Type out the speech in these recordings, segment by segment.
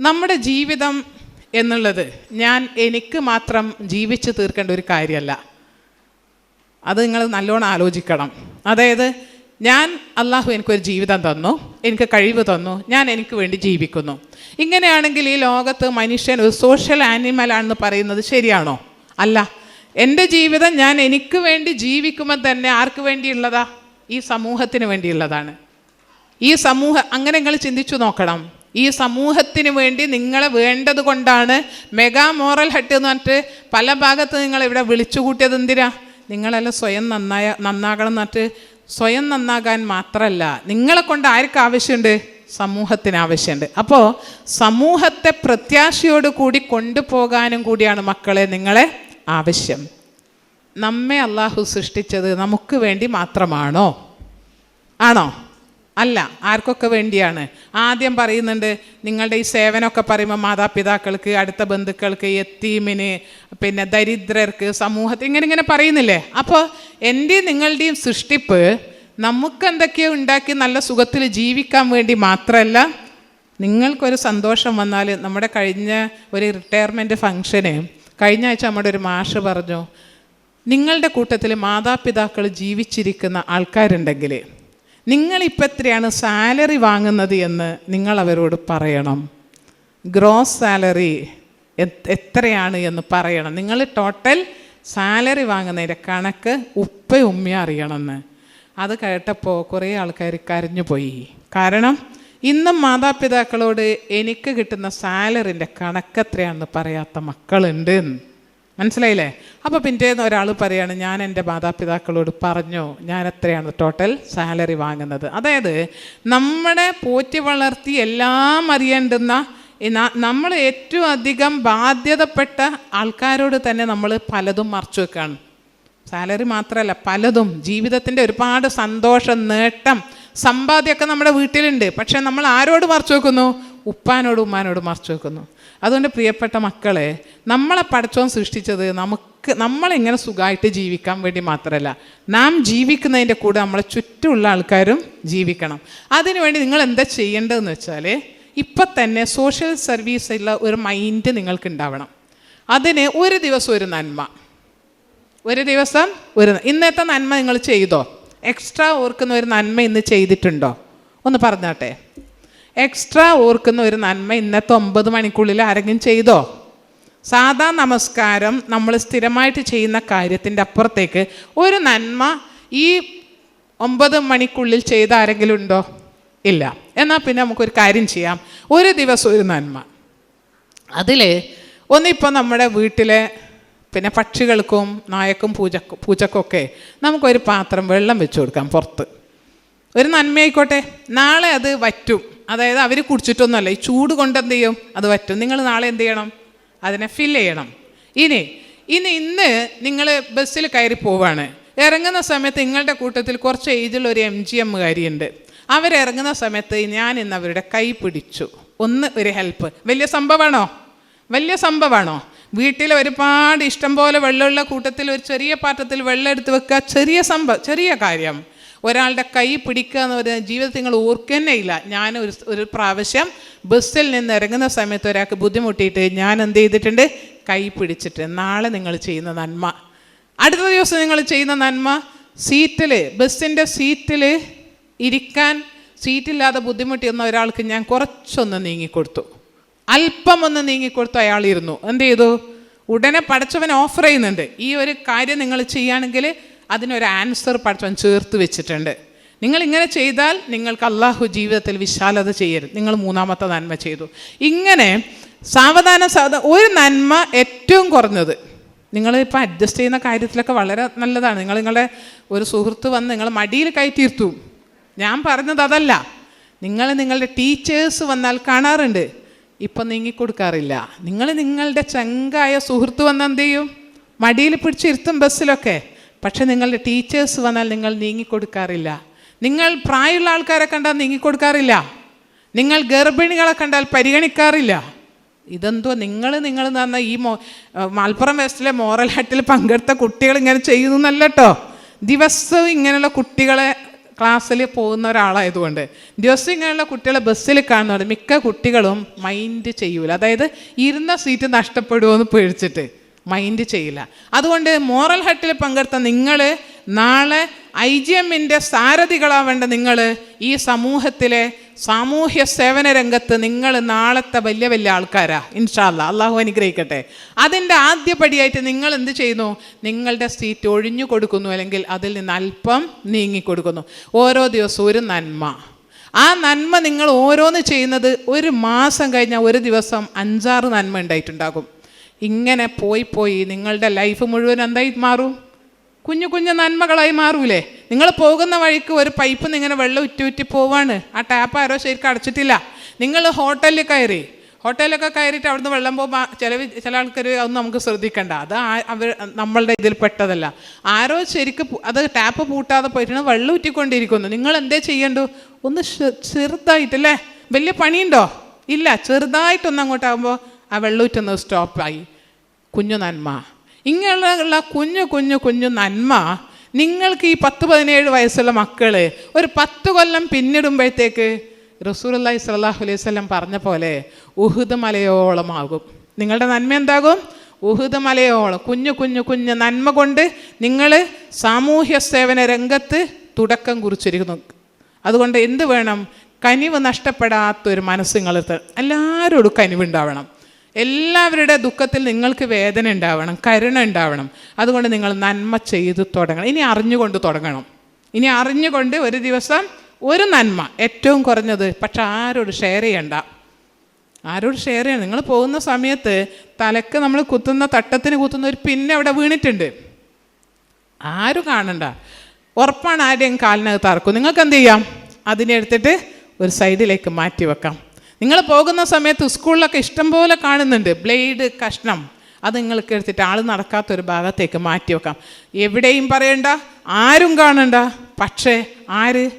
നമ്മുടെ ജീവിതം എന്നുള്ളത് ഞാൻ എനിക്ക് മാത്രം ജീവിച്ചു തീർക്കേണ്ട ഒരു കാര്യമല്ല. അത് നിങ്ങൾ നല്ലോണം ആലോചിക്കണം. അതായത് ഞാൻ അള്ളാഹു എനിക്കൊരു ജീവിതം തന്നു എനിക്ക് കഴിവ് തന്നു ഞാൻ എനിക്ക് വേണ്ടി ജീവിക്കുന്നു. ഇങ്ങനെയാണെങ്കിൽ ഈ ലോകത്ത് മനുഷ്യൻ ഒരു സോഷ്യൽ ആനിമലാണെന്ന് പറയുന്നത് ശരിയാണോ? അല്ല. എന്റെ ജീവിതം ഞാൻ എനിക്ക് വേണ്ടി ജീവിക്കുമ്പോൾ തന്നെ ആർക്ക് വേണ്ടിയുള്ളതാ? ഈ സമൂഹത്തിന് വേണ്ടിയുള്ളതാണ്. ഈ സമൂഹം അങ്ങനെ നിങ്ങൾ ചിന്തിച്ചു നോക്കണം. ഈ സമൂഹത്തിന് വേണ്ടി നിങ്ങളെ വേണ്ടത് കൊണ്ടാണ് മെഗാ മോറൽ ഹട്ട് എന്ന് പറഞ്ഞിട്ട് പല ഭാഗത്ത് നിങ്ങൾ ഇവിടെ വിളിച്ചു കൂട്ടിയത് എന്തിനാ? നിങ്ങളെല്ലാം സ്വയം നന്നായ നന്നാകണം എന്ന് പറഞ്ഞിട്ട് സ്വയം നന്നാകാൻ മാത്രമല്ല നിങ്ങളെ കൊണ്ട് ആർക്ക് ആവശ്യമുണ്ട്? സമൂഹത്തിന് ആവശ്യമുണ്ട്. അപ്പോൾ സമൂഹത്തെ പ്രത്യാശയോട് കൂടി കൊണ്ടുപോകാനും കൂടിയാണ് മക്കളെ നിങ്ങളെ ആവശ്യം. നമ്മെ അള്ളാഹു സൃഷ്ടിച്ചത് നമുക്ക് വേണ്ടി മാത്രമാണോ? ആണോ? അല്ല ആർക്കൊക്കെ വേണ്ടിയാണ്? ആദ്യം പറയുന്നുണ്ട് നിങ്ങളുടെ ഈ സേവനമൊക്കെ പറയുമ്പോൾ മാതാപിതാക്കൾക്ക് അടുത്ത ബന്ധുക്കൾക്ക് എത്തീമിന് പിന്നെ ദരിദ്രർക്ക് സമൂഹത്തിൽ ഇങ്ങനെ ഇങ്ങനെ പറയുന്നില്ലേ? അപ്പോൾ എന്റെയും നിങ്ങളുടെയും സൃഷ്ടിപ്പ് നമുക്ക് എന്തൊക്കെയോ ഉണ്ടാക്കി നല്ല സുഖത്തിൽ ജീവിക്കാൻ വേണ്ടി മാത്രമല്ല നിങ്ങൾക്കൊരു സന്തോഷം വന്നാൽ നമ്മുടെ കഴിഞ്ഞ ഒരു റിട്ടയർമെന്റ് ഫംഗ്ഷന് കഴിഞ്ഞ ആഴ്ച നമ്മുടെ ഒരു മാഷ് പറഞ്ഞു നിങ്ങളുടെ കൂട്ടത്തിൽ മാതാപിതാക്കൾ ജീവിച്ചിരിക്കുന്ന ആൾക്കാരുണ്ടെങ്കിൽ നിങ്ങളിപ്പോൾ എത്രയാണ് സാലറി വാങ്ങുന്നത് എന്ന് നിങ്ങൾ അവരോട് പറയണം. ഗ്രോസ് സാലറി എത്രയാണ് എന്ന് പറയണം. നിങ്ങൾ ടോട്ടൽ സാലറി വാങ്ങുന്നതിന്റെ കണക്ക് ഉപ്പ ഉമ്മ അറിയണമെന്ന്. അത് കേട്ടപ്പോൾ കുറേ ആൾക്കാർ കരഞ്ഞു പോയി. കാരണം ഇന്നും മാതാപിതാക്കളോട് എനിക്ക് കിട്ടുന്ന സാലറിന്റെ കണക്ക് എത്രയാണെന്ന് പറയാത്ത മക്കളുണ്ട് എന്ന്. മനസ്സിലായില്ലേ? അപ്പോൾ പിറ്റേന്ന് ഒരാൾ പറയാണ് ഞാൻ എന്റെ മാതാപിതാക്കളോട് പറഞ്ഞു ഞാൻ എത്രയാണ് ടോട്ടൽ സാലറി വാങ്ങുന്നത്? അതായത് നമ്മുടെ പോറ്റി വളർത്തി എല്ലാം അറിയേണ്ടുന്ന നമ്മൾ ഏറ്റവും അധികം ബാധ്യതപ്പെട്ട ആൾക്കാരോട് തന്നെ നമ്മൾ പലതും മറച്ചു വെക്കുകയാണ് സാലറി മാത്രമല്ല പലതും. ജീവിതത്തിന്റെ ഒരുപാട് സന്തോഷം നേട്ടം സമ്പാദ്യമൊക്കെ നമ്മുടെ വീട്ടിലുണ്ട്. പക്ഷെ നമ്മൾ ആരോട് മറച്ചു വെക്കുന്നു? ഉപ്പാനോട് ഉമ്മാനോടും മറച്ചു വെക്കുന്നു. അതുകൊണ്ട് പ്രിയപ്പെട്ട മക്കളെ നമ്മളെ പഠിച്ചോൻ സൃഷ്ടിച്ചത് നമുക്ക് നമ്മളിങ്ങനെ സുഖമായിട്ട് ജീവിക്കാൻ വേണ്ടി മാത്രമല്ല. നാം ജീവിക്കുന്നതിന്റെ കൂടെ നമ്മളെ ചുറ്റുമുള്ള ആൾക്കാരും ജീവിക്കണം. അതിനുവേണ്ടി നിങ്ങൾ എന്താ ചെയ്യേണ്ടതെന്ന് വെച്ചാൽ ഇപ്പം തന്നെ സോഷ്യൽ സർവീസുള്ള ഒരു മൈൻഡ് നിങ്ങൾക്ക് ഉണ്ടാവണം അതിന് ഒരു ദിവസം ഒരു നന്മ. ഒരു ദിവസം ഒരു ഇന്നത്തെ നന്മ നിങ്ങൾ ചെയ്തോ? എക്സ്ട്രാ ഓർക്കുന്ന ഒരു നന്മ ഇന്ന് ചെയ്തിട്ടുണ്ടോ? ഒന്ന് പറഞ്ഞാട്ടെ. എക്സ്ട്രാ ഓർക്കുന്ന ഒരു നന്മ ഇന്നത്തെ ഒമ്പത് മണിക്കുള്ളിൽ ആരെങ്കിലും ചെയ്തോ? സാധാ നമസ്കാരം നമ്മൾ സ്ഥിരമായിട്ട് ചെയ്യുന്ന കാര്യത്തിന്റെ അപ്പുറത്തേക്ക് ഒരു നന്മ ഈ ഒമ്പത് മണിക്കുള്ളിൽ ചെയ്ത ആരെങ്കിലും ഉണ്ടോ? ഇല്ല. എന്നാൽ പിന്നെ നമുക്കൊരു കാര്യം ചെയ്യാം. ഒരു ദിവസം ഒരു നന്മ. അതിൽ ഒന്നിപ്പോൾ നമ്മുടെ വീട്ടിലെ പിന്നെ പക്ഷികൾക്കും നായക്കും പൂജക്കും പൂച്ചക്കൊക്കെ നമുക്കൊരു പാത്രം വെള്ളം വെച്ച് കൊടുക്കാം പുറത്ത്. ഒരു നന്മയായിക്കോട്ടെ. നാളെ അത് വറ്റും. അതായത് അവർ കുടിച്ചിട്ടൊന്നുമല്ല. ഈ ചൂട് കൊണ്ട് എന്ത് ചെയ്യും? അത് വറ്റും. നിങ്ങൾ നാളെ എന്ത് ചെയ്യണം? അതിനെ ഫിൽ ചെയ്യണം. ഇനി ഇനി ഇന്ന് നിങ്ങൾ ബസ്സിൽ കയറി പോവാണ്. ഇറങ്ങുന്ന സമയത്ത് നിങ്ങളുടെ കൂട്ടത്തിൽ കുറച്ച് ഏജുള്ള ഒരു എം ജി എമ്മുകാരിയുണ്ട് അവരിറങ്ങുന്ന സമയത്ത് ഞാൻ ഇന്ന് അവരുടെ കൈ പിടിച്ചു. ഒന്ന് ഒരു ഹെൽപ്പ് വലിയ സംഭവമാണോ? വലിയ സംഭവമാണോ? വീട്ടിൽ ഒരുപാട് ഇഷ്ടം പോലെ വെള്ളമുള്ള കൂട്ടത്തിൽ ഒരു ചെറിയ പാത്രത്തിൽ വെള്ളം എടുത്ത് വെക്കുക ചെറിയ സംഭവം ചെറിയ കാര്യം. ഒരാളുടെ കൈ പിടിക്കുക എന്ന് പറയുന്നത് ജീവിതത്തിൽ നിങ്ങൾ ഓർക്കുന്നേ ഇല്ല ഞാൻ ഒരു ഒരു പ്രാവശ്യം ബസ്സിൽ നിന്ന് ഇറങ്ങുന്ന സമയത്ത് ഒരാൾക്ക് ബുദ്ധിമുട്ടിയിട്ട് ഞാൻ എന്ത് ചെയ്തിട്ടുണ്ട്? കൈ പിടിച്ചിട്ട്. നാളെ നിങ്ങൾ ചെയ്യുന്ന നന്മ. അടുത്ത ദിവസം നിങ്ങൾ ചെയ്യുന്ന നന്മ സീറ്റിൽ ബസ്സിന്റെ സീറ്റിൽ ഇരിക്കാൻ സീറ്റില്ലാതെ ബുദ്ധിമുട്ടിയുന്ന ഒരാൾക്ക് ഞാൻ കുറച്ചൊന്ന് നീങ്ങിക്കൊടുത്തു. അല്പം ഒന്ന് നീങ്ങിക്കൊടുത്തു അയാൾ ഇരുന്നു എന്ത് ചെയ്തു? ഉടനെ പഠിച്ചവൻ ഓഫർ ചെയ്യുന്നുണ്ട്. ഈ ഒരു കാര്യം നിങ്ങൾ ചെയ്യുകയാണെങ്കിൽ അതിനൊരു ആൻസർ പഠിച്ചവൻ ചേർത്ത് വെച്ചിട്ടുണ്ട്. നിങ്ങൾ ഇങ്ങനെ ചെയ്താൽ നിങ്ങൾക്ക് അള്ളാഹു ജീവിതത്തിൽ വിശാലത ചെയ്യരുത്. നിങ്ങൾ മൂന്നാമത്തെ നന്മ ചെയ്തു. ഇങ്ങനെ സാവധാനം സാധ ഒരു നന്മ ഏറ്റവും കുറഞ്ഞത്. നിങ്ങളിപ്പോൾ അഡ്ജസ്റ്റ് ചെയ്യുന്ന കാര്യത്തിലൊക്കെ വളരെ നല്ലതാണ്. നിങ്ങൾ നിങ്ങളുടെ ഒരു സുഹൃത്ത് വന്ന് നിങ്ങൾ മടിയിൽ കയറ്റിയിരുത്തു ഞാൻ പറഞ്ഞത് അതല്ല. നിങ്ങൾ നിങ്ങളുടെ ടീച്ചേഴ്സ് വന്നാൽ കാണാറുണ്ട്. ഇപ്പം നീങ്ങിക്കൊടുക്കാറില്ല. നിങ്ങൾ നിങ്ങളുടെ ചങ്കായ സുഹൃത്ത് വന്ന് എന്ത് ചെയ്യും? മടിയിൽ പിടിച്ചിരുത്തും ബസ്സിലൊക്കെ. പക്ഷെ നിങ്ങളുടെ ടീച്ചേഴ്സ് വന്നാൽ നിങ്ങൾ നീങ്ങിക്കൊടുക്കാറില്ല. നിങ്ങൾ പ്രായമുള്ള ആൾക്കാരെ കണ്ടാൽ നീങ്ങിക്കൊടുക്കാറില്ല. നിങ്ങൾ ഗർഭിണികളെ കണ്ടാൽ പരിഗണിക്കാറില്ല. ഇതെന്തോ നിങ്ങൾ നിങ്ങൾ പറഞ്ഞാൽ ഈ മോ മലപ്പുറം വെസ്റ്റിലെ മോറൽ ഹട്ടിൽ പങ്കെടുത്ത കുട്ടികൾ ഇങ്ങനെ ചെയ്യുന്നല്ല കേട്ടോ ദിവസവും ഇങ്ങനെയുള്ള കുട്ടികളെ ക്ലാസ്സിൽ പോകുന്ന ഒരാളായതുകൊണ്ട് ദിവസം ഇങ്ങനെയുള്ള കുട്ടികളെ ബസ്സിൽ കാണുന്നുണ്ട് മിക്ക കുട്ടികളും മൈൻഡ് ചെയ്യൂല. അതായത് ഇരുന്ന സീറ്റ് നഷ്ടപ്പെടുമോ എന്ന് പേടിച്ചിട്ട്. മൈൻഡ് ചെയ്യില്ല. അതുകൊണ്ട് മോറൽ ഹട്ടിൽ പങ്കെടുത്ത നിങ്ങൾ നാളെ ഐ ജി എമ്മിന്റെ സാരഥികളാവേണ്ട നിങ്ങൾ ഈ സമൂഹത്തിലെ സാമൂഹ്യ സേവന രംഗത്ത് നിങ്ങൾ നാളത്തെ വലിയ വലിയ ആൾക്കാരാ. ഇൻഷാല്ല അള്ളാഹു അനുഗ്രഹിക്കട്ടെ. അതിന്റെ ആദ്യപടിയായിട്ട് നിങ്ങൾ എന്ത് ചെയ്യുന്നു? നിങ്ങളുടെ സീറ്റ് ഒഴിഞ്ഞു കൊടുക്കുന്നു അല്ലെങ്കിൽ അതിൽ നിന്ന് അല്പം നീങ്ങിക്കൊടുക്കുന്നു ഓരോ ദിവസവും ഒരു നന്മ. ആ നന്മ നിങ്ങൾ ഓരോന്ന് ചെയ്യുന്നത് ഒരു മാസം കഴിഞ്ഞാൽ ഒരു ദിവസം അഞ്ചാറ് നന്മ ഉണ്ടായിട്ടുണ്ടാകും. ഇങ്ങനെ പോയി പോയി നിങ്ങളുടെ ലൈഫ് മുഴുവൻ എന്തായി മാറും? കുഞ്ഞു കുഞ്ഞു നന്മകളായി മാറൂലേ? നിങ്ങൾ പോകുന്ന വഴിക്ക് ഒരു പൈപ്പ് ഇങ്ങനെ വെള്ളം ഉറ്റുറ്റി പോവാണ്. ആ ടാപ്പ് ആരോ ശരിക്കും അടച്ചിട്ടില്ല. നിങ്ങൾ ഹോട്ടലിൽ കയറി. ഹോട്ടലിലൊക്കെ കയറിയിട്ട് അവിടുന്ന് വെള്ളം പോകുമ്പോൾ ചില ചില ആൾക്കാർ അതൊന്നും നമുക്ക് ശ്രദ്ധിക്കണ്ട. അത് അവർ നമ്മളുടെ ഇതിൽ പെട്ടതല്ല. ആരോ ശരിക്ക് അത് ടാപ്പ് പൂട്ടാതെ പോയിട്ടാണ് വെള്ളം ഊറ്റിക്കൊണ്ടിരിക്കുന്നു നിങ്ങൾ എന്തേ ചെയ്യണ്ടു? ഒന്ന് ചെറുതായിട്ടല്ലേ? വലിയ പണിയുണ്ടോ? ഇല്ല ചെറുതായിട്ടൊന്ന് അങ്ങോട്ടാകുമ്പോൾ ആ വെള്ളൂറ്റൊന്ന് സ്റ്റോപ്പായി കുഞ്ഞു നന്മ. ഇങ്ങനെയുള്ള കുഞ്ഞു കുഞ്ഞു കുഞ്ഞു നന്മ നിങ്ങൾക്ക് ഈ പത്ത് പതിനേഴ് വയസ്സുള്ള മക്കൾ ഒരു പത്ത് കൊല്ലം പിന്നിടുമ്പോഴത്തേക്ക് റസൂലി സ്വല്ലാഹു അലൈഹി സ്വലം പറഞ്ഞ പോലെ ഉഹുദ് മലയോളമാകും. നിങ്ങളുടെ നന്മ എന്താകും? ഉഹുദ് മലയോളം. കുഞ്ഞു കുഞ്ഞു കുഞ്ഞു നന്മ കൊണ്ട് നിങ്ങൾ സാമൂഹ്യ സേവന രംഗത്ത് തുടക്കം കുറിച്ചിരിക്കുന്നു. അതുകൊണ്ട് എന്ത് വേണം? കനിവ് നഷ്ടപ്പെടാത്തൊരു മനസ്സ് നിങ്ങൾക്ക് എല്ലാവരോടും കനിവുണ്ടാവണം. എല്ലാവരുടെ ദുഃഖത്തിൽ നിങ്ങൾക്ക് വേദന ഉണ്ടാവണം കരുണ ഉണ്ടാവണം. അതുകൊണ്ട് നിങ്ങൾ നന്മ ചെയ്ത് തുടങ്ങണം. ഇനി അറിഞ്ഞുകൊണ്ട് തുടങ്ങണം. ഇനി അറിഞ്ഞുകൊണ്ട് ഒരു ദിവസം ഒരു നന്മ ഏറ്റവും കുറഞ്ഞത് പക്ഷെ ആരോട് ഷെയർ ചെയ്യണ്ട. ആരോട് ഷെയർ ചെയ്യണം നിങ്ങൾ പോകുന്ന സമയത്ത് തലക്ക് നമ്മൾ കുത്തുന്ന തട്ടത്തിന് കുത്തുന്ന ഒരു പിന്നെ അവിടെ വീണിട്ടുണ്ട്. ആരും കാണണ്ട. ഉറപ്പാണ് ആരുടെയും കാലിനകത്ത് അറക്കും നിങ്ങൾക്ക് എന്ത് ചെയ്യാം? അതിനെ എടുത്തിട്ട് ഒരു സൈഡിലേക്ക് മാറ്റി വെക്കാം. നിങ്ങൾ പോകുന്ന സമയത്ത് സ്കൂളിലൊക്കെ ഇഷ്ടം പോലെ കാണുന്നുണ്ട്. ബ്ലേഡ് കഷ്ണം. അത് നിങ്ങൾക്ക് എടുത്തിട്ട് ആൾ നടക്കാത്തൊരു ഭാഗത്തേക്ക് മാറ്റി വെക്കാം. എവിടെയും പറയണ്ട. ആരും കാണണ്ട. പക്ഷേ ആര്?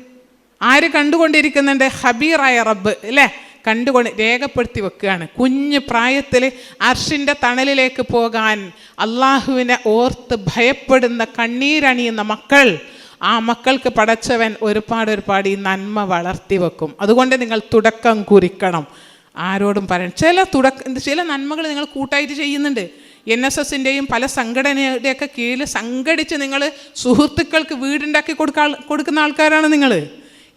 ആര് കണ്ടുകൊണ്ടിരിക്കുന്നുണ്ട്? ഹബീറായ റബ്ബ് അല്ലേ? കണ്ടുകൊണ്ട് രേഖപ്പെടുത്തി വെക്കുകയാണ്. കുഞ്ഞു പ്രായത്തിൽ അർഷിന്റെ തണലിലേക്ക് പോകാൻ അള്ളാഹുവിനെ ഓർത്ത് ഭയപ്പെടുന്ന കണ്ണീരണിയുന്ന മക്കൾ ആ മക്കൾക്ക് പടച്ചവൻ ഒരുപാട് ഒരുപാട് ഈ നന്മ വളർത്തി വെക്കും. അതുകൊണ്ട് നിങ്ങൾ തുടക്കം കുറിക്കണം. ആരോടും പറയണം ചില തുടക്ക ചില നന്മകൾ നിങ്ങൾ കൂട്ടായിട്ട് ചെയ്യുന്നുണ്ട്. എൻ എസ് എസിന്റെയും പല സംഘടനയുടെയൊക്കെ കീഴിൽ സംഘടിച്ച് നിങ്ങൾ സുഹൃത്തുക്കൾക്ക് വീടുണ്ടാക്കി കൊടുക്കാൾ കൊടുക്കുന്ന ആൾക്കാരാണ് നിങ്ങൾ.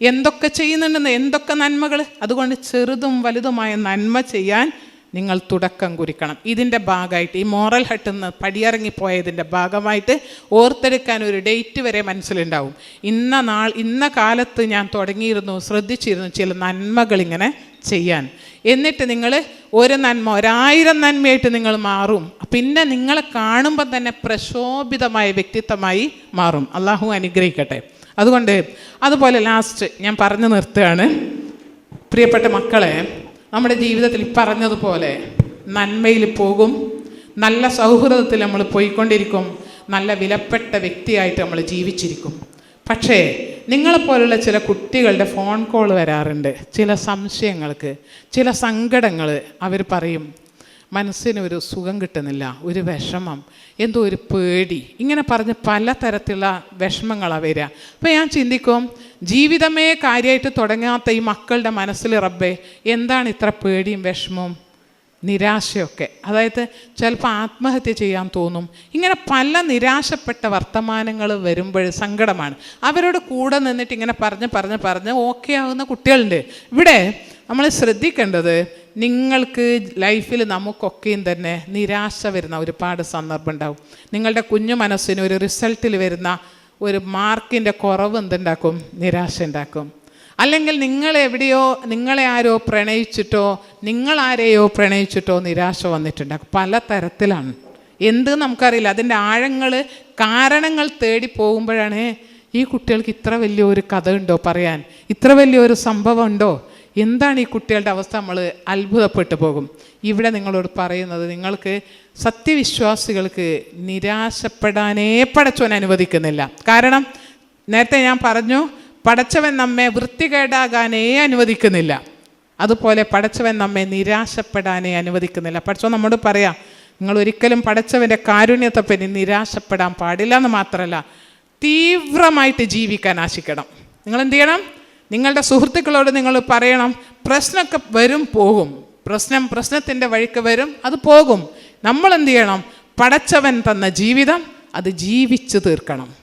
എന്തൊക്കെ ചെയ്യുന്നുണ്ടെന്ന് എന്തൊക്കെ നന്മകൾ. അതുകൊണ്ട് ചെറുതും വലുതുമായ നന്മ ചെയ്യാൻ നിങ്ങൾ തുടക്കം കുറിക്കണം. ഇതിന്റെ ഭാഗമായിട്ട് ഈ മോറൽ ഹട്ടിൽ നിന്ന് പടിയിറങ്ങിപ്പോയതിന്റെ ഭാഗമായിട്ട് ഓർത്തെടുക്കാൻ ഒരു ഡേറ്റ് വരെ മനസ്സിലുണ്ടാവും. ഇന്ന നാൾ ഇന്ന കാലത്ത് ഞാൻ തുടങ്ങിയിരുന്നു ശ്രദ്ധിച്ചിരുന്നു ചില നന്മകളിങ്ങനെ ചെയ്യാൻ. എന്നിട്ട് നിങ്ങൾ ഒരു നന്മ ഒരായിരം നന്മയായിട്ട് നിങ്ങൾ മാറും. പിന്നെ നിങ്ങളെ കാണുമ്പോൾ തന്നെ പ്രശോഭിതമായ വ്യക്തിത്വമായി മാറും. അള്ളാഹു അനുഗ്രഹിക്കട്ടെ. അതുകൊണ്ട് അതുപോലെ ലാസ്റ്റ് ഞാൻ പറഞ്ഞു നിർത്തുകയാണ്. പ്രിയപ്പെട്ട മക്കളെ നമ്മുടെ ജീവിതത്തിൽ പറഞ്ഞതുപോലെ നന്മയിൽ പോകും നല്ല സൗഹൃദത്തിൽ നമ്മൾ പോയിക്കൊണ്ടിരിക്കും നല്ല വിലപ്പെട്ട വ്യക്തിയായിട്ട് നമ്മൾ ജീവിച്ചിരിക്കും. പക്ഷേ നിങ്ങളെപ്പോലുള്ള ചില കുട്ടികളുടെ ഫോൺ കോൾ വരാറുണ്ട്. ചില സംശയങ്ങൾക്ക് ചില സങ്കടങ്ങൾ അവർ പറയും. മനസ്സിന് ഒരു സുഖം കിട്ടുന്നില്ല ഒരു വിഷമം എന്തോ ഒരു പേടി. ഇങ്ങനെ പറഞ്ഞ് പല തരത്തിലുള്ള വിഷമങ്ങളാണ് വരിക. അപ്പോൾ ഞാൻ ചിന്തിക്കും ജീവിതമേ കാര്യമായിട്ട് തുടങ്ങാത്ത ഈ മക്കളുടെ മനസ്സിൽ റബ്ബേ എന്താണ് ഇത്ര പേടിയും വിഷമവും? നിരാശയൊക്കെ. അതായത് ചിലപ്പോൾ ആത്മഹത്യ ചെയ്യാൻ തോന്നും. ഇങ്ങനെ പല നിരാശപ്പെട്ട വർത്തമാനങ്ങൾ വരുമ്പോൾ സങ്കടമാണ്. അവരോട് കൂടെ നിന്നിട്ട് ഇങ്ങനെ പറഞ്ഞ് പറഞ്ഞ് പറഞ്ഞ് ഓക്കെ ആവുന്ന കുട്ടികളുണ്ട്. ഇവിടെ നമ്മൾ ശ്രദ്ധിക്കേണ്ടത് നിങ്ങൾക്ക് ലൈഫിൽ നമുക്കൊക്കെയും തന്നെ നിരാശ വരുന്ന ഒരുപാട് സന്ദർഭം ഉണ്ടാവും. നിങ്ങളുടെ കുഞ്ഞു മനസ്സിന് ഒരു റിസൾട്ടിൽ വരുന്ന ഒരു മാർക്കിന്റെ കുറവ് എന്തുണ്ടാക്കും? നിരാശ ഉണ്ടാക്കും. അല്ലെങ്കിൽ നിങ്ങൾ എവിടെയോ നിങ്ങളെ ആരോ പ്രണയിച്ചിട്ടോ നിങ്ങളാരെയോ പ്രണയിച്ചിട്ടോ നിരാശ വന്നിട്ടുണ്ട്. പല തരത്തിലാണ്. എന്ത് നമുക്കറിയില്ല. അതിന്റെ ആഴങ്ങൾ കാരണങ്ങൾ തേടി പോകുമ്പോഴാണ് ഈ കുട്ടികൾക്ക് ഇത്ര വലിയൊരു കഥ ഉണ്ടോ പറയാൻ? ഇത്ര വലിയൊരു സംഭവം ഉണ്ടോ എന്താണ് ഈ കുട്ടികളുടെ അവസ്ഥ? നമ്മൾ അത്ഭുതപ്പെട്ടു പോകും. ഇവിടെ നിങ്ങളോട് പറയുന്നത് നിങ്ങൾക്ക് സത്യവിശ്വാസികൾക്ക് നിരാശപ്പെടാനേ പടച്ചോൻ അനുവദിക്കുന്നില്ല. കാരണം നേരത്തെ ഞാൻ പറഞ്ഞു പടച്ചവൻ നമ്മെ വൃത്തികേടാകാനേ അനുവദിക്കുന്നില്ല. അതുപോലെ പടച്ചവൻ നമ്മെ നിരാശപ്പെടാനേ അനുവദിക്കുന്നില്ല. പടച്ചവൻ നമ്മോട് പറയാം നിങ്ങൾ ഒരിക്കലും പടച്ചവന്റെ കാരുണ്യത്തെപ്പറ്റി നിരാശപ്പെടാൻ പാടില്ല എന്ന് മാത്രമല്ല തീവ്രമായിട്ട് ജീവിക്കാൻ ആശിക്കണം. നിങ്ങൾ എന്ത് ചെയ്യണം നിങ്ങളുടെ സുഹൃത്തുക്കളോട് നിങ്ങൾ പറയണം പ്രശ്നമൊക്കെ വരും പോകും. പ്രശ്നം പ്രശ്നത്തിന്റെ വഴിക്ക് വരും അത് പോകും. നമ്മൾ എന്ത് ചെയ്യണം പടച്ചവൻ തന്ന ജീവിതം അത് ജീവിച്ചു തീർക്കണം.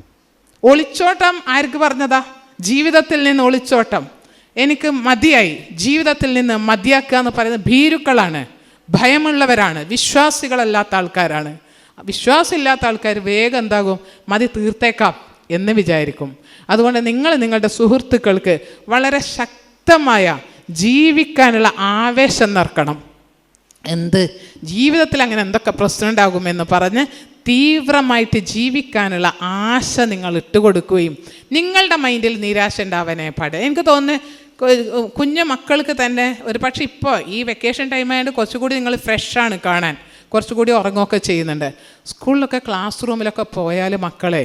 ഒളിച്ചോട്ടം ആർക്ക് പറഞ്ഞതാ? ജീവിതത്തിൽ നിന്ന് ഒളിച്ചോട്ടം. എനിക്ക് മതിയായി. ജീവിതത്തിൽ നിന്ന് മതിയാക്കുക എന്ന് പറയുന്നത് ഭീരുക്കളാണ്. ഭയമുള്ളവരാണ്. വിശ്വാസികളല്ലാത്ത ആൾക്കാരാണ്. വിശ്വാസമില്ലാത്ത ആൾക്കാർ വേഗം എന്താകും? മതി തീർത്തേക്കാം എന്ന് വിചാരിക്കും. അതുകൊണ്ട് നിങ്ങൾ നിങ്ങളുടെ സുഹൃത്തുക്കൾക്ക് വളരെ ശക്തമായ ജീവിക്കാനുള്ള ആവേശം നിറക്കണം. എന്ത്? ജീവിതത്തിൽ അങ്ങനെ എന്തൊക്കെ പ്രശ്നം ഉണ്ടാകുമെന്ന് പറഞ്ഞ് തീവ്രമായിട്ട് ജീവിക്കാനുള്ള ആശ നിങ്ങൾ ഇട്ടുകൊടുക്കുകയും നിങ്ങളുടെ മൈൻഡിൽ നിരാശ ഉണ്ടാവാനേ പാടില്ല. എനിക്ക് തോന്നുന്നു കുഞ്ഞു മക്കൾക്ക് തന്നെ ഒരു പക്ഷേ ഇപ്പോൾ ഈ വെക്കേഷൻ ടൈം ആയതുകൊണ്ട് കുറച്ചുകൂടി നിങ്ങൾ ഫ്രഷാണ് കാണാൻ. കുറച്ചുകൂടി ഉറങ്ങുകയൊക്കെ ചെയ്യുന്നുണ്ട്. സ്കൂളിലൊക്കെ ക്ലാസ് റൂമിലൊക്കെ പോയാൽ മക്കളെ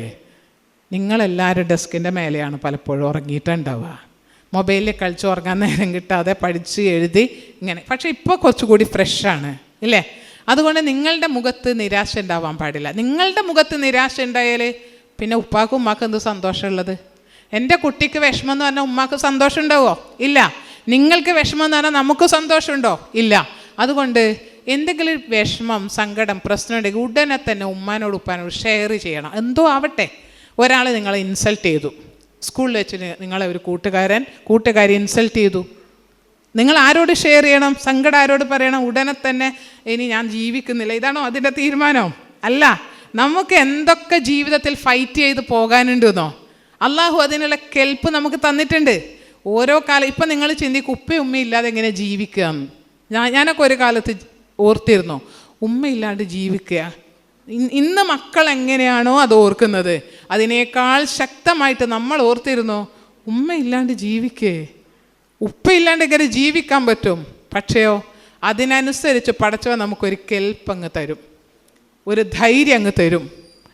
നിങ്ങളെല്ലാവരും ഡെസ്കിന്റെ മേലെയാണ് പലപ്പോഴും ഉറങ്ങിയിട്ടുണ്ടാവുക. മൊബൈലിൽ കളിച്ച് ഉറങ്ങാൻ നേരം കിട്ടാതെ പഠിച്ച് എഴുതി ഇങ്ങനെ. പക്ഷേ ഇപ്പോൾ കുറച്ചുകൂടി ഫ്രഷാണ് ഇല്ലേ? അതുകൊണ്ട് നിങ്ങളുടെ മുഖത്ത് നിരാശ ഉണ്ടാവാൻ പാടില്ല. നിങ്ങളുടെ മുഖത്ത് നിരാശ ഉണ്ടായാൽ പിന്നെ ഉപ്പാക്കും ഉമ്മാക്കും എന്ത് സന്തോഷമുള്ളത്? എന്റെ കുട്ടിക്ക് വിഷമം എന്ന് പറഞ്ഞാൽ ഉമ്മാക്ക് സന്തോഷം ഉണ്ടാവുമോ? ഇല്ല. നിങ്ങൾക്ക് വിഷമം എന്ന് പറഞ്ഞാൽ നമുക്ക് സന്തോഷമുണ്ടോ ഇല്ല. അതുകൊണ്ട് എന്തെങ്കിലും വിഷമം സങ്കടം പ്രശ്നം ഉണ്ടെങ്കിൽ ഉടനെ തന്നെ ഉമ്മാനോട് ഉപ്പാനോട് ഷെയർ ചെയ്യണം. എന്തോ ആവട്ടെ. ഒരാൾ നിങ്ങളെ ഇൻസൾട്ട് ചെയ്തു. സ്കൂളിൽ വെച്ച് നിങ്ങളെ ഒരു കൂട്ടുകാരൻ കൂട്ടുകാരി ഇൻസൾട്ട് ചെയ്തു. നിങ്ങൾ ആരോട് ഷെയർ ചെയ്യണം? സങ്കടം ആരോട് പറയണം? ഉടനെ തന്നെ ഇനി ഞാൻ ജീവിക്കുന്നില്ല. ഇതാണോ അതിന്റെ തീരുമാനം? അല്ല നമുക്ക് എന്തൊക്കെ ജീവിതത്തിൽ ഫൈറ്റ് ചെയ്ത് പോകാനുണ്ടെന്നോ? അള്ളാഹു അതിനുള്ള കെൽപ്പ് നമുക്ക് തന്നിട്ടുണ്ട്. ഓരോ കാലം ഇപ്പം നിങ്ങൾ ചിന്തിക്കും ഉപ്പയും ഉമ്മ ഇല്ലാതെ എങ്ങനെ ജീവിക്കുക ഞാൻ ഞാനൊക്കെ ഒരു കാലത്ത് ഓർത്തിരുന്നു ഉമ്മയില്ലാണ്ട് ജീവിക്കുക. ഇന്ന് മക്കൾ എങ്ങനെയാണോ അത് ഓർക്കുന്നത്? അതിനേക്കാൾ ശക്തമായിട്ട് നമ്മൾ ഓർത്തിരുന്നോ ഉമ്മയില്ലാണ്ട് ജീവിക്കേ? ഉപ്പയില്ലാണ്ട് ഇങ്ങനെ ജീവിക്കാൻ പറ്റും. പക്ഷേയോ അതിനനുസരിച്ച് പടച്ചവൻ നമുക്കൊരു കെൽപ്പ് അങ്ങ് തരും. ഒരു ധൈര്യം അങ്ങ് തരും.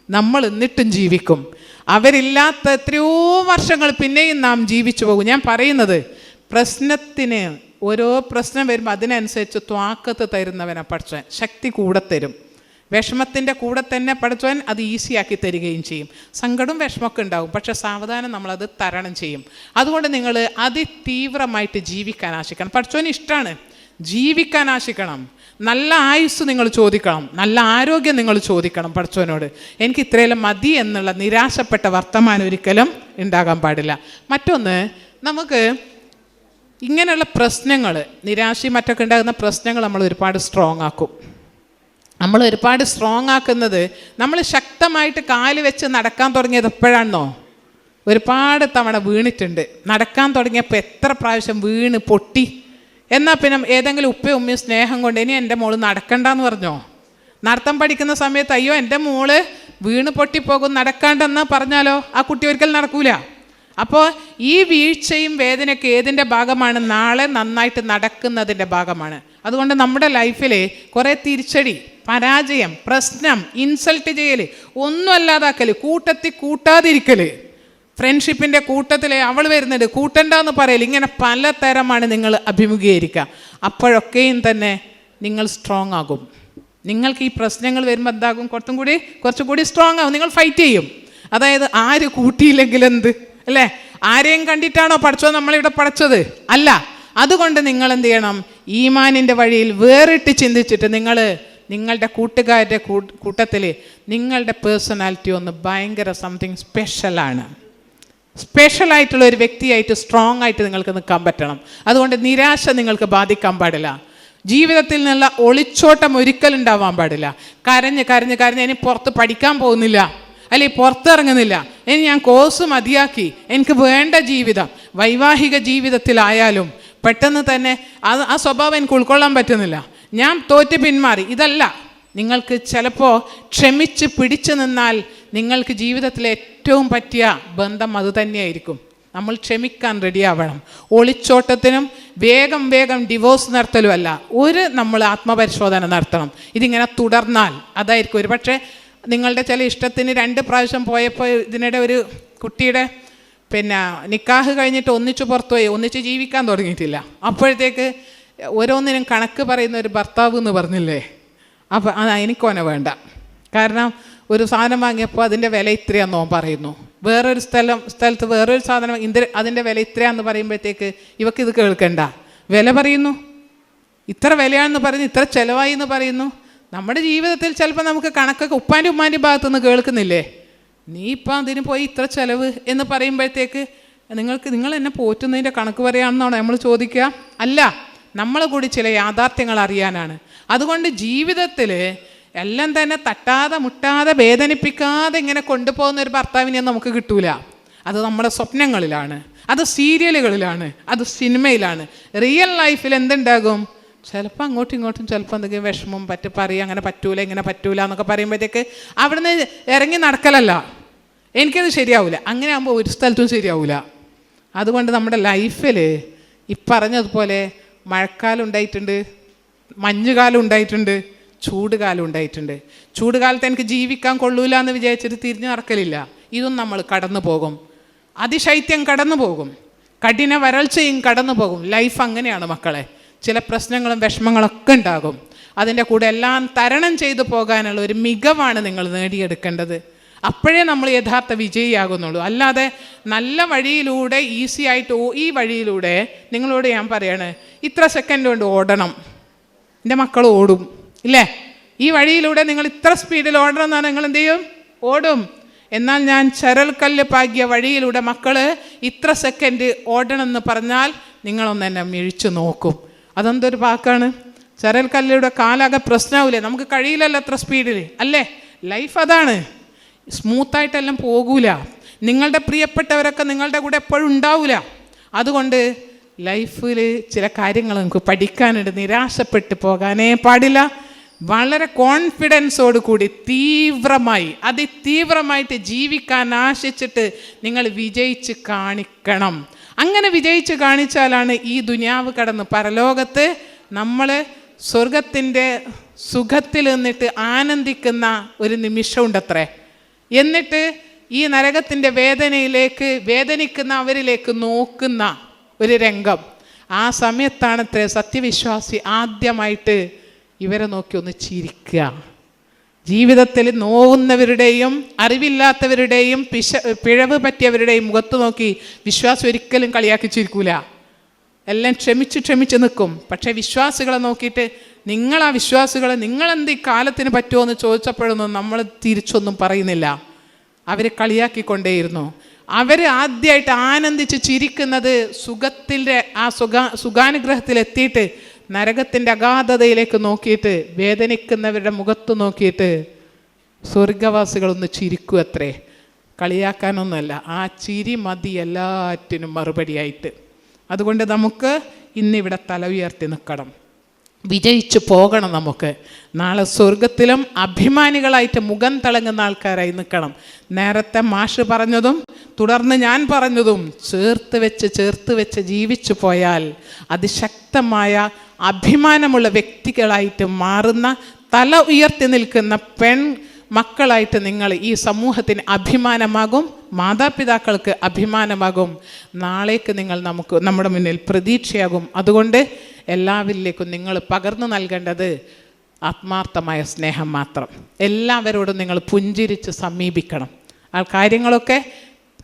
നമ്മൾ എന്നിട്ടും ജീവിക്കും. അവരില്ലാത്ത എത്രയോ വർഷങ്ങൾ പിന്നെയും നാം ജീവിച്ചു പോകും. ഞാൻ പറയുന്നത് പ്രശ്നത്തിന് ഓരോ പ്രശ്നം വരുമ്പോൾ അതിനനുസരിച്ച് ത്വാക്കത്ത് തരുന്നവനെ പക്ഷേ ശക്തി കൂടെ തരും. വിഷമത്തിന്റെ കൂടെ തന്നെ പഠിച്ചവൻ അത് ഈസിയാക്കി തരികയും ചെയ്യും. സങ്കടവും വിഷമമൊക്കെ ഉണ്ടാവും. പക്ഷെ സാവധാനം നമ്മളത് തരണം ചെയ്യും. അതുകൊണ്ട് നിങ്ങൾ അതിതീവ്രമായിട്ട് ജീവിക്കാൻ ആശിക്കണം. പഠിച്ചവന് ഇഷ്ടമാണ് ജീവിക്കാൻ ആശിക്കണം. നല്ല ആയുസ് നിങ്ങൾ ചോദിക്കണം. നല്ല ആരോഗ്യം നിങ്ങൾ ചോദിക്കണം പഠിച്ചവനോട്. എനിക്ക് ഇത്രയെല്ലാം മതി എന്നുള്ള നിരാശപ്പെട്ട വർത്തമാനം ഒരിക്കലും ഉണ്ടാകാൻ പാടില്ല. മറ്റൊന്ന് നമുക്ക് ഇങ്ങനെയുള്ള പ്രശ്നങ്ങൾ നിരാശയും മറ്റൊക്കെ ഉണ്ടാകുന്ന പ്രശ്നങ്ങൾ നമ്മൾ ഒരുപാട് സ്ട്രോങ് ആക്കും. നമ്മൾ ഒരുപാട് സ്ട്രോങ് ആക്കുന്നത് നമ്മൾ ശക്തമായിട്ട് കാൽ വെച്ച് നടക്കാൻ തുടങ്ങിയത് എപ്പോഴാണെന്നോ? ഒരുപാട് തവണ വീണിട്ടുണ്ട്. നടക്കാൻ തുടങ്ങിയപ്പോൾ എത്ര പ്രാവശ്യം വീണ് പൊട്ടി? എന്നാൽ പിന്നെ ഏതെങ്കിലും ഉപ്പയും ഉമ്മയും സ്നേഹം കൊണ്ട് ഇനി എന്റെ മോൾ നടക്കണ്ടെന്ന് പറഞ്ഞോ? നടത്തം പഠിക്കുന്ന സമയത്ത് അയ്യോ എന്റെ മോൾ വീണ് പൊട്ടിപ്പോകും നടക്കാണ്ടെന്ന് പറഞ്ഞാലോ? ആ കുട്ടി ഒരിക്കലും നടക്കൂല. അപ്പോൾ ഈ വീഴ്ചയും വേദനയൊക്കെ ഏതിന്റെ ഭാഗമാണ്? നാളെ നന്നായിട്ട് നടക്കുന്നതിന്റെ ഭാഗമാണ്. അതുകൊണ്ട് നമ്മുടെ ലൈഫിൽ കുറേ തിരിച്ചടി പരാജയം പ്രശ്നം ഇൻസൾട്ട് ചെയ്യൽ ഒന്നും അല്ലാതാക്കൽ കൂട്ടത്തിൽ കൂട്ടാതിരിക്കൽ ഫ്രണ്ട്ഷിപ്പിന്റെ കൂട്ടത്തിൽ അവൾ വരുന്നുണ്ട് കൂട്ടണ്ടെന്ന് പറയൽ ഇങ്ങനെ പലതരമാണ് നിങ്ങൾ അഭിമുഖീകരിക്കുക. അപ്പോഴൊക്കെയും തന്നെ നിങ്ങൾ സ്ട്രോങ് ആകും. നിങ്ങൾക്ക് ഈ പ്രശ്നങ്ങൾ വരുമ്പോൾ എന്താകും? കുറച്ചും കൂടി കുറച്ചും കൂടി സ്ട്രോങ് ആകും നിങ്ങൾ ഫൈറ്റ് ചെയ്യും. അതായത് ആര് കൂട്ടിയില്ലെങ്കിൽ എന്ത്? അല്ലേ? ആരെയും കണ്ടിട്ടാണോ പഠിച്ചോ നമ്മളിവിടെ പഠിച്ചത്. അല്ല. അതുകൊണ്ട് നിങ്ങൾ എന്ത് ചെയ്യണം? ഈമാനിന്റെ വഴിയിൽ വേറിട്ട് ചിന്തിച്ചിട്ട് നിങ്ങൾ നിങ്ങളുടെ കൂട്ടുകാരുടെ കൂട്ടത്തിൽ നിങ്ങളുടെ പേഴ്സണാലിറ്റി ഒന്ന് ഭയങ്കര സംതിങ് സ്പെഷ്യലാണ് സ്പെഷ്യൽ ആയിട്ടുള്ള ഒരു വ്യക്തിയായിട്ട് സ്ട്രോങ് ആയിട്ട് നിങ്ങൾക്ക് നിൽക്കാൻ പറ്റണം. അതുകൊണ്ട് നിരാശ നിങ്ങൾക്ക് ബാധിക്കാൻ പാടില്ല. ജീവിതത്തിൽ നിന്നുള്ള ഒളിച്ചോട്ടം ഒരിക്കലുണ്ടാവാൻ പാടില്ല. കരഞ്ഞ് കരഞ്ഞ് കരഞ്ഞ് ഇനി പുറത്ത് പഠിക്കാൻ പോകുന്നില്ല. അല്ലെങ്കിൽ പുറത്തിറങ്ങുന്നില്ല ഇനി ഞാൻ കോഴ്സ് മതിയാക്കി. എനിക്ക് വേണ്ട ജീവിതം. വൈവാഹിക ജീവിതത്തിലായാലും പെട്ടെന്ന് തന്നെ ആ സ്വഭാവം എനിക്ക് ഉൾക്കൊള്ളാൻ പറ്റുന്നില്ല. ഞാൻ തോറ്റ് പിന്മാറി. ഇതല്ല. നിങ്ങൾക്ക് ചിലപ്പോൾ ക്ഷമിച്ച് പിടിച്ചു നിന്നാൽ നിങ്ങൾക്ക് ജീവിതത്തിലെ ഏറ്റവും പറ്റിയ ബന്ധം അതുതന്നെയായിരിക്കും നമ്മൾ ക്ഷമിക്കാൻ റെഡിയാവണം. ഒളിച്ചോട്ടത്തിനും വേഗം വേഗം ഡിവോഴ്സ് നടത്തലും അല്ല ഒരു നമ്മൾ ആത്മപരിശോധന നടത്തണം. ഇതിങ്ങനെ തുടർന്നാൽ അതായിരിക്കും. ഒരു പക്ഷേ നിങ്ങളുടെ ചില ഇഷ്ടത്തിന് രണ്ട് പ്രാവശ്യം പോയപ്പോൾ ഇതിനിടെ ഒരു കുട്ടിയുടെ പിന്നെ നിക്കാഹ് കഴിഞ്ഞിട്ട് ഒന്നിച്ച് പുറത്തുപോയി. ഒന്നിച്ച് ജീവിക്കാൻ തുടങ്ങിയിട്ടില്ല. അപ്പോഴത്തേക്ക് ഓരോന്നിനും കണക്ക് പറയുന്ന ഒരു ഭർത്താവ് എന്ന് പറഞ്ഞില്ലേ? അപ്പം അത് എനിക്കോനെ വേണ്ട. കാരണം ഒരു സാധനം വാങ്ങിയപ്പോൾ അതിന്റെ വില ഇത്രയാണെന്നോ പറയുന്നു. വേറൊരു സ്ഥലം സ്ഥലത്ത് വേറൊരു സാധനം ഇന്ത്യ അതിന്റെ വില ഇത്രയാന്ന് പറയുമ്പോഴത്തേക്ക് ഇവക്ക് ഇത് കേൾക്കണ്ട. വില പറയുന്നു. ഇത്ര വിലയാണെന്ന് പറയുന്നു ഇത്ര ചിലവായി എന്ന് പറയുന്നു. നമ്മുടെ ജീവിതത്തിൽ ചിലപ്പോൾ നമുക്ക് കണക്കൊക്കെ ഉപ്പാന്റെ ഉമ്മാന്റെ ഭാഗത്തുനിന്ന് കേൾക്കുന്നില്ലേ? നീ ഇപ്പം അതിന് പോയി ഇത്ര ചിലവ് എന്ന് പറയുമ്പോഴത്തേക്ക് നിങ്ങൾക്ക് നിങ്ങൾ എന്നെ പോറ്റുന്നതിന്റെ കണക്ക് പറയാമെന്നാണോ നമ്മൾ ചോദിക്കുക? അല്ല. നമ്മൾ കൂടി ചില യാഥാർത്ഥ്യങ്ങൾ അറിയാനാണ്. അതുകൊണ്ട് ജീവിതത്തിൽ എല്ലാം തന്നെ തട്ടാതെ മുട്ടാതെ വേദനിപ്പിക്കാതെ ഇങ്ങനെ കൊണ്ടുപോകുന്ന ഒരു ഭർത്താവിനെ നമുക്ക് കിട്ടൂല. അത് നമ്മുടെ സ്വപ്നങ്ങളിലാണ്. അത് സീരിയലുകളിലാണ്. അത് സിനിമയിലാണ്. റിയൽ ലൈഫിൽ എന്തുണ്ടാകും? ചിലപ്പോൾ അങ്ങോട്ടും ഇങ്ങോട്ടും ചിലപ്പോൾ എന്തെങ്കിലും വിഷമം പറ്റി പറയും അങ്ങനെ പറ്റൂല ഇങ്ങനെ പറ്റൂല എന്നൊക്കെ പറയുമ്പോഴത്തേക്ക് അവിടുന്ന് ഇറങ്ങി നടക്കലല്ല. എനിക്കത് ശരിയാവില്ല അങ്ങനെ ആകുമ്പോൾ ഒരു സ്ഥലത്തും ശരിയാവില്ല അതുകൊണ്ട് നമ്മുടെ ലൈഫിൽ ഈ പറഞ്ഞതുപോലെ മഴക്കാലം ഉണ്ടായിട്ടുണ്ട് മഞ്ഞുകാലം ഉണ്ടായിട്ടുണ്ട് ചൂടുകാലം ഉണ്ടായിട്ടുണ്ട്. ചൂടുകാലത്ത് എനിക്ക് ജീവിക്കാൻ കൊള്ളൂല എന്ന് വിചാരിച്ചിട്ട് തിരിഞ്ഞു നടക്കലില്ല. ഇതും നമ്മൾ കടന്നു പോകും. അതിശൈത്യം കടന്നു പോകും. കഠിന വരൾച്ചയും കടന്നു പോകും. ലൈഫ് അങ്ങനെയാണ് മക്കളെ. ചില പ്രശ്നങ്ങളും വിഷമങ്ങളൊക്കെ ഉണ്ടാകും. അതിന്റെ കൂടെ എല്ലാം തരണം ചെയ്തു പോകാനുള്ള ഒരു മികവാണ് നിങ്ങൾ നേടിയെടുക്കേണ്ടത്. അപ്പോഴേ നമ്മൾ യഥാർത്ഥ വിജയിയാകുന്നുള്ളൂ. അല്ലാതെ നല്ല വഴിയിലൂടെ ഈസി ആയിട്ട് ഈ വഴിയിലൂടെ നിങ്ങളോട് ഞാൻ പറയാണ് ഇത്ര സെക്കൻഡ് കൊണ്ട് ഓടണം. എന്റെ മക്കൾ ഓടും ഇല്ലേ? ഈ വഴിയിലൂടെ നിങ്ങൾ ഇത്ര സ്പീഡിൽ ഓടണം എന്നാണ് നിങ്ങൾ എന്ത് ചെയ്യും? ഓടും. എന്നാൽ ഞാൻ ചരൽക്കല്ല് പാകിയ വഴിയിലൂടെ മക്കൾ ഇത്ര സെക്കൻഡ് ഓടണം എന്ന് പറഞ്ഞാൽ നിങ്ങളൊന്ന് എന്നെ മിഴിച്ചു നോക്കും. അതെന്തൊരു വാക്കാണ്? ചരൽക്കല്ലിലൂടെ കാലാകെ പ്രശ്നമാവില്ലേ നമുക്ക് കഴിയില്ലല്ലോ അത്ര സ്പീഡിൽ അല്ലേ? ലൈഫ് അതാണ്. സ്മൂത്തായിട്ടെല്ലാം പോകൂല. നിങ്ങളുടെ പ്രിയപ്പെട്ടവരൊക്കെ നിങ്ങളുടെ കൂടെ എപ്പോഴും ഉണ്ടാവില്ല അതുകൊണ്ട് ലൈഫിൽ ചില കാര്യങ്ങൾ നമുക്ക് പഠിക്കാനുണ്ട്. നിരാശപ്പെട്ട് പോകാനേ പാടില്ല. വളരെ കോൺഫിഡൻസോട് കൂടി തീവ്രമായി അതിതീവ്രമായിട്ട് ജീവിക്കാൻ ആശിച്ചിട്ട് നിങ്ങൾ വിജയിച്ച് കാണിക്കണം. അങ്ങനെ വിജയിച്ച് കാണിച്ചാലാണ് ഈ ദുനിയാവ് കടന്ന്. പരലോകത്ത് നമ്മൾ സ്വർഗത്തിന്റെ സുഖത്തിൽ നിന്നിട്ട് ആനന്ദിക്കുന്ന ഒരു നിമിഷമുണ്ടത്രേ. എന്നിട്ട് ഈ നരകത്തിന്റെ വേദനയിലേക്ക് വേദനിക്കുന്ന അവരിലേക്ക് നോക്കുന്ന ഒരു രംഗം. ആ സമയത്താണ് സത്യവിശ്വാസി ആദ്യമായിട്ട് ഇവരെ നോക്കി ഒന്ന് ചിരിക്കുക. ജീവിതത്തിൽ നോവുന്നവരുടെയും അറിവില്ലാത്തവരുടെയും പിശ പിഴവ് പറ്റിയവരുടെയും മുഖത്ത് നോക്കി വിശ്വാസം ഒരിക്കലും കളിയാക്കി ചിരിക്കൂല. എല്ലാം ക്ഷമിച്ച് ക്ഷമിച്ച് നിൽക്കും. പക്ഷേ വിശ്വാസികളെ നോക്കിയിട്ട് നിങ്ങൾ ആ വിശ്വാസികളെ നിങ്ങളെന്ത് ഈ കാലത്തിന് പറ്റുമോ എന്ന് ചോദിച്ചപ്പോഴൊന്നും നമ്മൾ തിരിച്ചൊന്നും പറയുന്നില്ല. അവർ കളിയാക്കിക്കൊണ്ടേയിരുന്നു. അവർ ആദ്യമായിട്ട് ആനന്ദിച്ച് ചിരിക്കുന്നത് സുഖത്തിന്റെ ആ സുഖ സുഖാനുഗ്രഹത്തിലെത്തിയിട്ട് നരകത്തിന്റെ അഗാധതയിലേക്ക് നോക്കിയിട്ട് വേദനിക്കുന്നവരുടെ മുഖത്ത് നോക്കിയിട്ട് സ്വർഗവാസികളൊന്ന് ചിരിക്കും അത്രേ. കളിയാക്കാനൊന്നുമല്ല. ആ ചിരി മതി എല്ലാറ്റിനും മറുപടിയായിട്ട്. അതുകൊണ്ട് നമുക്ക് ഇന്നിവിടെ തല ഉയർത്തി നിൽക്കണം. വിജയിച്ചു പോകണം നമുക്ക്. നാളെ സ്വർഗത്തിലും അഭിമാനികളായിട്ട് മുഖം തിളങ്ങുന്ന ആൾക്കാരായി നിൽക്കണം. നേരത്തെ മാഷ് പറഞ്ഞതും തുടർന്ന് ഞാൻ പറഞ്ഞതും ചേർത്ത് വെച്ച് ചേർത്ത് വെച്ച് ജീവിച്ചു പോയാൽ അതിശക്തമായ അഭിമാനമുള്ള വ്യക്തികളായിട്ട് മാറുന്ന തല ഉയർത്തി നിൽക്കുന്ന പെൺ മക്കളായിട്ട് നിങ്ങൾ ഈ സമൂഹത്തിന് അഭിമാനമാകും മാതാപിതാക്കൾക്ക് അഭിമാനമാകും. നാളേക്ക് നിങ്ങൾ നമുക്ക് നമ്മുടെ മുന്നിൽ പ്രതീക്ഷയാകും. അതുകൊണ്ട് എല്ലാവരിലേക്കും നിങ്ങൾ പകർന്നു നൽകേണ്ടത് ആത്മാർത്ഥമായ സ്നേഹം മാത്രം. എല്ലാവരോടും നിങ്ങൾ പുഞ്ചിരിച്ച് സമീപിക്കണം. ആ കാര്യങ്ങളൊക്കെ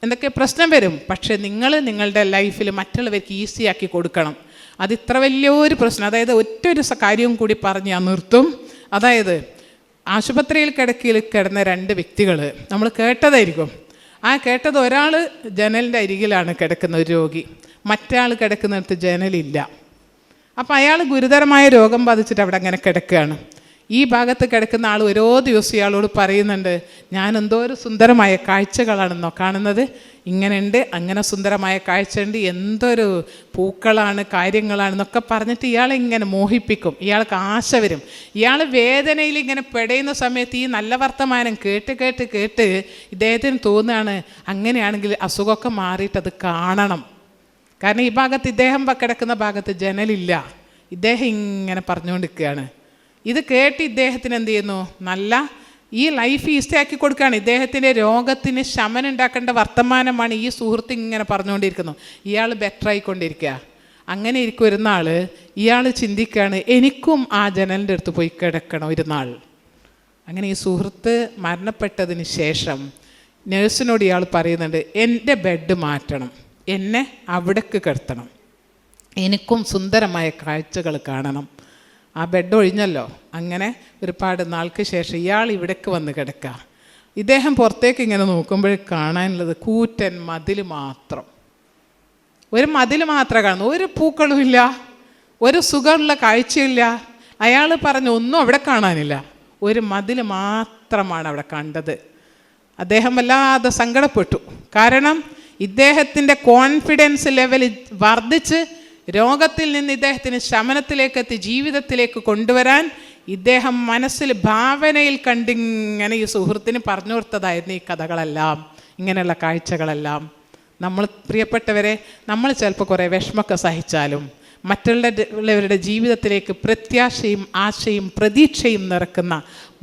എന്തൊക്കെ പ്രശ്നം വരും? പക്ഷേ നിങ്ങൾ നിങ്ങളുടെ ലൈഫിൽ മറ്റുള്ളവർക്ക് ഈസിയാക്കി കൊടുക്കണം. അതിത്ര വലിയൊരു പ്രശ്നം. അതായത് ഒറ്റ ഒരു കാര്യവും കൂടി പറഞ്ഞ് ഞാൻ നിർത്തും. അതായത് ആശുപത്രിയിൽ കിടക്കിയിൽ കിടന്ന രണ്ട് വ്യക്തികൾ നമ്മൾ കേട്ടതായിരിക്കും. ആ കേട്ടത് ഒരാൾ ജനലിന്റെ അരികിലാണ് കിടക്കുന്ന ഒരു രോഗി. മറ്റാൾ കിടക്കുന്നിടത്ത് ജനലില്ല. അപ്പോൾ അയാൾ ഗുരുതരമായ രോഗം ബാധിച്ചിട്ട് അവിടെ അങ്ങനെ കിടക്കുകയാണ്. ഈ ഭാഗത്ത് കിടക്കുന്ന ആൾ ഓരോ ദിവസം ഇയാളോട് പറയുന്നുണ്ട് ഞാൻ എന്തോ ഒരു സുന്ദരമായ കാഴ്ചകളാണെന്നോ കാണുന്നത്. ഇങ്ങനെയുണ്ട് അങ്ങനെ സുന്ദരമായ കാഴ്ചയുണ്ട് എന്തൊരു പൂക്കളാണ് കാര്യങ്ങളാണ് എന്നൊക്കെ പറഞ്ഞിട്ട് ഇയാളെ ഇങ്ങനെ മോഹിപ്പിക്കും. ഇയാൾക്ക് ആശ വരും. ഇയാൾ വേദനയിൽ ഇങ്ങനെ പെടയുന്ന സമയത്ത് ഈ നല്ല വർത്തമാനം കേട്ട് കേട്ട് കേട്ട് ഇദ്ദേഹത്തിന് തോന്നുകയാണ് അങ്ങനെയാണെങ്കിൽ അസുഖമൊക്കെ മാറിയിട്ട് അത് കാണണം. കാരണം ഈ ഭാഗത്ത് ഇദ്ദേഹം കിടക്കുന്ന ഭാഗത്ത് ജനലില്ല. ഇദ്ദേഹം ഇങ്ങനെ പറഞ്ഞുകൊണ്ടിരിക്കുകയാണ്. ഇത് കേട്ട് ഇദ്ദേഹത്തിന് എന്ത് ചെയ്യുന്നു? നല്ല ഈ ലൈഫ് ഈസി ആക്കി കൊടുക്കുകയാണ്. ഇദ്ദേഹത്തിന്റെ രോഗത്തിന് ശമനം ഉണ്ടാക്കേണ്ട വർത്തമാനമാണ് ഈ സുഹൃത്ത് ഇങ്ങനെ പറഞ്ഞുകൊണ്ടിരിക്കുന്നത് ഇയാൾ ബെറ്റർ ആയിക്കൊണ്ടിരിക്കുക. അങ്ങനെ ഇരിക്കും ഒരു നാൾ ഇയാൾ ചിന്തിക്കുകയാണ് എനിക്കും ആ ജനലിന്റെ അടുത്ത് പോയി കിടക്കണം ഒരു നാൾ. അങ്ങനെ ഈ സുഹൃത്ത് മരണപ്പെട്ടതിന് ശേഷം നേഴ്സിനോട് ഇയാൾ പറയുന്നുണ്ട് എന്റെ ബെഡ് മാറ്റണം. എന്നെ അവിടേക്ക് കിടത്തണം. എനിക്കും സുന്ദരമായ കാഴ്ചകൾ കാണണം. ആ ബെഡ് ഒഴിഞ്ഞല്ലോ. അങ്ങനെ ഒരുപാട് നാൾക്ക് ശേഷം ഇയാൾ ഇവിടേക്ക് വന്ന് കിടക്കുക ഇദ്ദേഹം പുറത്തേക്ക് ഇങ്ങനെ നോക്കുമ്പോൾ കാണാനുള്ളത് കൂറ്റൻ മതിൽ മാത്രം. ഒരു മതിൽ മാത്രമേ കാണുന്നു. ഒരു പൂക്കളുമില്ല ഒരു സുഖമുള്ള കാഴ്ചയില്ല അയാൾ പറഞ്ഞു ഒന്നും അവിടെ കാണാനില്ല. ഒരു മതിൽ മാത്രമാണ് അവിടെ കണ്ടത്. അദ്ദേഹം വല്ലാതെ സങ്കടപ്പെട്ടു. കാരണം ഇദ്ദേഹത്തിന്റെ കോൺഫിഡൻസ് ലെവൽ വർദ്ധിച്ച് രോഗത്തിൽ നിന്ന് ഇദ്ദേഹത്തിന് ശമനത്തിലേക്ക് എത്തി ജീവിതത്തിലേക്ക് കൊണ്ടുവരാൻ ഇദ്ദേഹം മനസ്സിൽ ഭാവനയിൽ കണ്ടിങ്ങനെ ഈ സുഹൃത്തിന് പറഞ്ഞു കൊടുത്തതായിരുന്നു ഈ കഥകളെല്ലാം ഇങ്ങനെയുള്ള കാഴ്ചകളെല്ലാം. നമ്മൾ പ്രിയപ്പെട്ടവരെ നമ്മൾ ചിലപ്പോൾ കുറേ വിഷമമൊക്കെ സഹിച്ചാലും മറ്റുള്ളവരുടെ ജീവിതത്തിലേക്ക് പ്രത്യാശയും ആശയും പ്രതീക്ഷയും നിറക്കുന്ന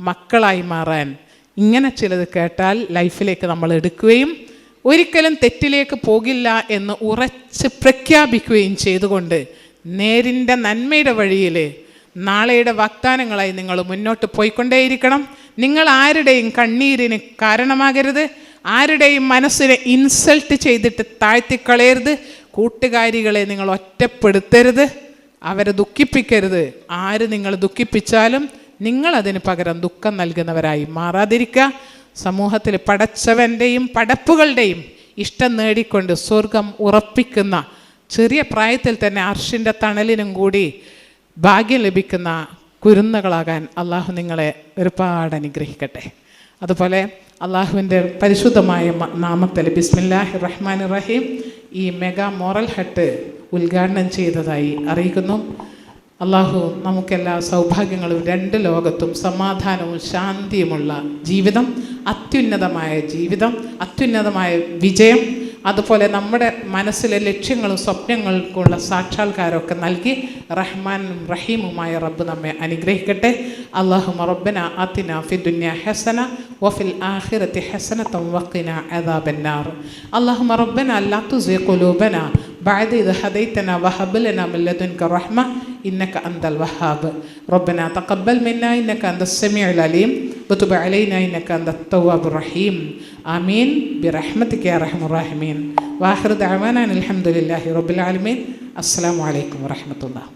മക്കളായി മാറാൻ ഇങ്ങനെ ചിലത് കേട്ടാൽ ലൈഫിലേക്ക് നമ്മൾ എടുക്കുകയും ഒരിക്കലും തെറ്റിലേക്ക് പോകില്ല എന്ന് ഉറച്ച് പ്രഖ്യാപിക്കുകയും ചെയ്തുകൊണ്ട് നേരിന്റെ നന്മയുടെ വഴിയിൽ നാളെയുടെ വാഗ്ദാനങ്ങളായി നിങ്ങൾ മുന്നോട്ട് പോയിക്കൊണ്ടേയിരിക്കണം. നിങ്ങൾ ആരുടെയും കണ്ണീരിന് കാരണമാകരുത്. ആരുടെയും മനസ്സിനെ ഇൻസൾട്ട് ചെയ്തിട്ട് താഴ്ത്തിക്കളയരുത് കൂട്ടുകാരികളെ നിങ്ങൾ ഒറ്റപ്പെടുത്തരുത്. അവരെ ദുഃഖിപ്പിക്കരുത്. ആര് നിങ്ങൾ ദുഃഖിപ്പിച്ചാലും നിങ്ങൾ അതിന് പകരം ദുഃഖം നൽകുന്നവരായി മാറാതിരിക്കുക. സമൂഹത്തിൽ പടച്ചവന്റെയും പടപ്പുകളുടെയും ഇഷ്ടം നേടിക്കൊണ്ട് സ്വർഗം ഉറപ്പിക്കുന്ന ചെറിയ പ്രായത്തിൽ തന്നെ അർഷിന്റെ തണലിനും കൂടി ഭാഗ്യം ലഭിക്കുന്ന കുരുന്നുകളാകാൻ അള്ളാഹു നിങ്ങളെ ഒരുപാട് അനുഗ്രഹിക്കട്ടെ. അതുപോലെ അള്ളാഹുവിന്റെ പരിശുദ്ധമായ നാമത്തിൽ ബിസ്മില്ലാഹി റഹ്മാൻ റഹീം ഈ മെഗാ മോറൽ ഹട്ട് ഉദ്ഘാടനം ചെയ്തതായി അറിയിക്കുന്നു. അള്ളാഹു നമുക്കെല്ലാ സൗഭാഗ്യങ്ങളും രണ്ട് ലോകത്തും സമാധാനവും ശാന്തിയുമുള്ള ജീവിതം അത്യുന്നതമായ ജീവിതം അത്യുന്നതമായ വിജയം അതുപോലെ നമ്മുടെ മനസ്സിലെ ലക്ഷ്യങ്ങളും സ്വപ്നങ്ങൾക്കുള്ള സാക്ഷാത്കാരമൊക്കെ നൽകി റഹ്മാനും റഹീമുമായ റബ്ബ് നമ്മെ അനുഗ്രഹിക്കട്ടെ അള്ളാഹു റബ്ബന ആത്തിന ഫി ദുനിയ ഹസന വഫിൽ ആഖിറത്തി ഹസനത്തം വഖിന അദാബന്നാർ അള്ളാഹു റബ്ബന لا تزغ قلوبنا بعد إذ هديتنا وهب لنا من لدنك رحمة إنك أنت الوهاب. ربنا تقبل منا إنك أنت السميع العليم. وتب علينا إنك أنت التواب الرحيم. آمين. برحمتك يا أرحم الراحمين. وآخر دعوانا الحمد لله رب العالمين. السلام عليكم ورحمة الله.